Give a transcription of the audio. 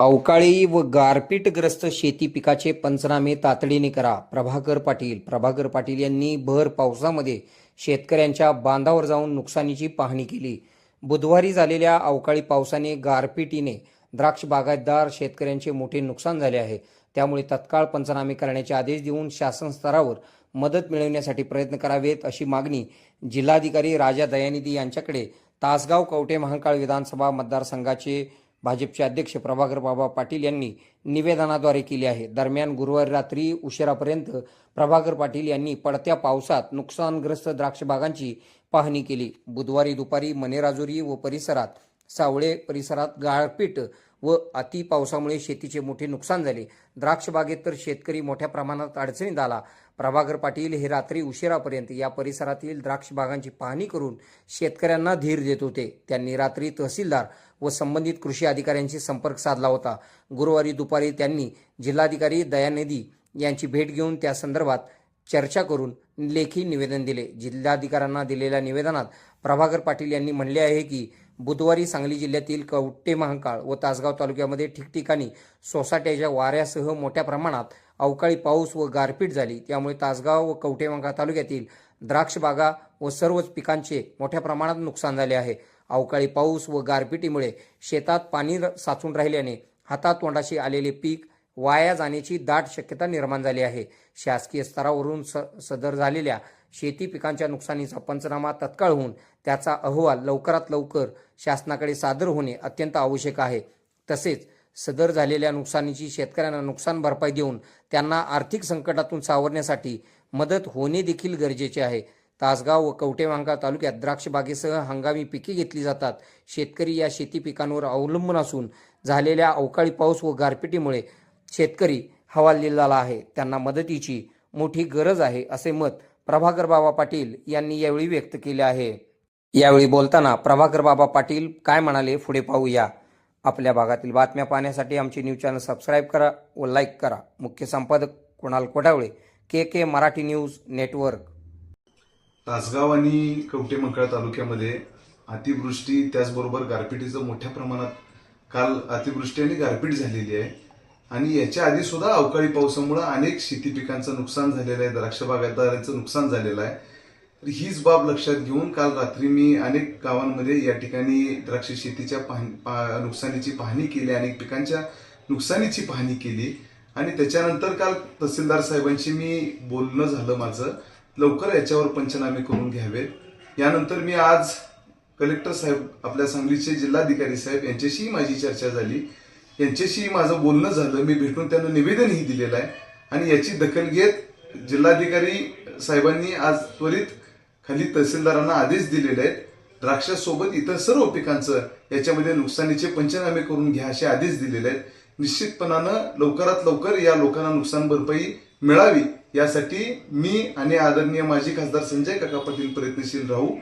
अवकाळी व गारपीटग्रस्त शेती पिकाचे पंचनामे तातडीने करा. प्रभाकर पाटील. प्रभाकर पाटील यांनी भर पावसामध्ये शेतकऱ्यांच्या बांधावर जाऊन नुकसानीची पाहणी केली. बुधवारी झालेल्या अवकाळी पावसाने गारपिटीने द्राक्ष बागायतदार शेतकऱ्यांचे मोठे नुकसान झाले आहे. त्यामुळे तत्काळ पंचनामे करण्याचे आदेश देऊन शासन स्तरावर मदत मिळवण्यासाठी प्रयत्न करावेत अशी मागणी जिल्हाधिकारी राजा दयानिधी यांच्याकडे. तासगाव कवटे महांकाळ विधानसभा मतदारसंघाचे भाजपचे अध्यक्ष प्रभाकर बाबा पाटील यांनी निवेदनाद्वारे केली आहे. दरम्यान गुरुवारी रात्री उशिरापर्यंत प्रभाकर पाटील यांनी पडत्या पावसात नुकसानग्रस्त द्राक्षबागांची पाहणी केली. बुधवारी दुपारी मनेराजुरी व परिसरात सावळे परिसरात गाळपीट व अति पावसामुळे शेतीचे मोठे नुकसान झाले. द्राक्ष बागेत तर शेतकरी मोठ्या प्रमाणात अडचणीत आला. प्रभाकर पाटील हे रात्री उशिरापर्यंत या परिसरातील द्राक्ष बागांची पाहणी करून शेतकऱ्यांना धीर देत होते. त्यांनी रात्री तहसीलदार व संबंधित कृषी अधिकाऱ्यांशी संपर्क साधला होता. गुरुवारी दुपारी त्यांनी जिल्हाधिकारी दयानिधी यांची भेट घेऊन त्या संदर्भात चर्चा करून लेखी निवेदन दिले. जिल्हाधिकाऱ्यांना दिलेल्या निवेदनात प्रभाकर पाटील यांनी म्हणले आहे की बुधवारी सांगली जिल्ह्यातील कवट्टे महांकाळ व तासगाव तालुक्यामध्ये ठिकठिकाणी सोसाट्याच्या वाऱ्यासह मोठ्या प्रमाणात अवकाळी पाऊस व गारपीट झाली. त्यामुळे तासगाव व कवटे महांकाळ तालुक्यातील द्राक्ष बागा व सर्वच पिकांचे मोठ्या प्रमाणात नुकसान झाले आहे. अवकाळी पाऊस व गारपिटीमुळे शेतात पाणी र- साचून राहिल्याने हातातोंडाशी आलेले पीक वाया जाण्याची दाट शक्यता निर्माण झाली आहे. शासकीय स्तरावरून स सदर झालेल्या शेती पिकांच्या नुकसानीचा पंचनामा तत्काळ होऊन त्याचा अहवाल लवकरात लवकर शासनाकडे सादर होणे अत्यंत आवश्यक आहे. तसेच सदर झालेल्या नुकसानीची शेतकऱ्यांना नुकसान भरपाई देऊन त्यांना आर्थिक संकटातून सावरण्यासाठी मदत होणे देखील गरजेचे आहे. तासगाव व कवटेवांगा तालुक्यात द्राक्ष बागेसह हंगामी पिके घेतली जातात. शेतकरी या शेती पिकांवर अवलंबून असून झालेल्या अवकाळी पाऊस व गारपिटीमुळे शेतकरी हवालदिल आहे. त्यांना मदतीची मोठी गरज आहे असे मत प्रभाकर बाबा पाटील यांनी यावेळी व्यक्त केले आहे. यावेळी बोलताना प्रभाकर बाबा पाटील काय म्हणाले पुढे पाहूया. आपल्या भागातील बातम्या पाहण्यासाठी आमचे न्यूज चॅनल सबस्क्राईब करा व लाईक करा. मुख्य संपादक Kunal Kotawale K K Marathi news network. Tasgaon आणि कवटे तालुक्यामध्ये अतिवृष्टी त्याचबरोबर गारपिटीचं मोठ्या प्रमाणात काल अतिवृष्टी आणि गारपीट झालेली आहे. आणि याच्या आधी सुद्धा अवकाळी पावसामुळे अनेक शेती पिकांचं नुकसान झालेलं आहे द्राक्ष बागायतदारांचं नुकसान झालेलं आहे. तर हीच बाब लक्षात घेऊन काल रात्री मी अनेक गावांमध्ये या ठिकाणी द्राक्ष शेतीच्या नुकसानीची पाहणी केली अनेक पिकांच्या नुकसानीची पाहणी केली. आणि त्याच्यानंतर काल तहसीलदार साहेबांशी मी बोलणं झालं माझं. लवकर याच्यावर पंचनामे करून घ्यावेत. यानंतर मी आज कलेक्टर साहेब आपल्या सांगलीचे जिल्हाधिकारी साहेब यांच्याशीही माझी चर्चा झाली. यांच्याशी माझं बोलणं झालं. मी भेटून त्यांना निवेदनही दिलेलं आहे. आणि याची दखल घेत जिल्हाधिकारी साहेबांनी आज त्वरित खाली तहसीलदारांना आदेश दिलेले आहेत. द्राक्षासोबत इतर सर्व पिकांचं याच्यामध्ये नुकसानीचे पंचनामे करून घ्या असे आदेश दिलेले आहेत. निश्चितपणानं लवकरात लवकर या लोकांना नुकसान भरपाई मिळावी यासाठी मी आणि आदरणीय माजी खासदार संजय काका पाटील प्रयत्नशील राहू.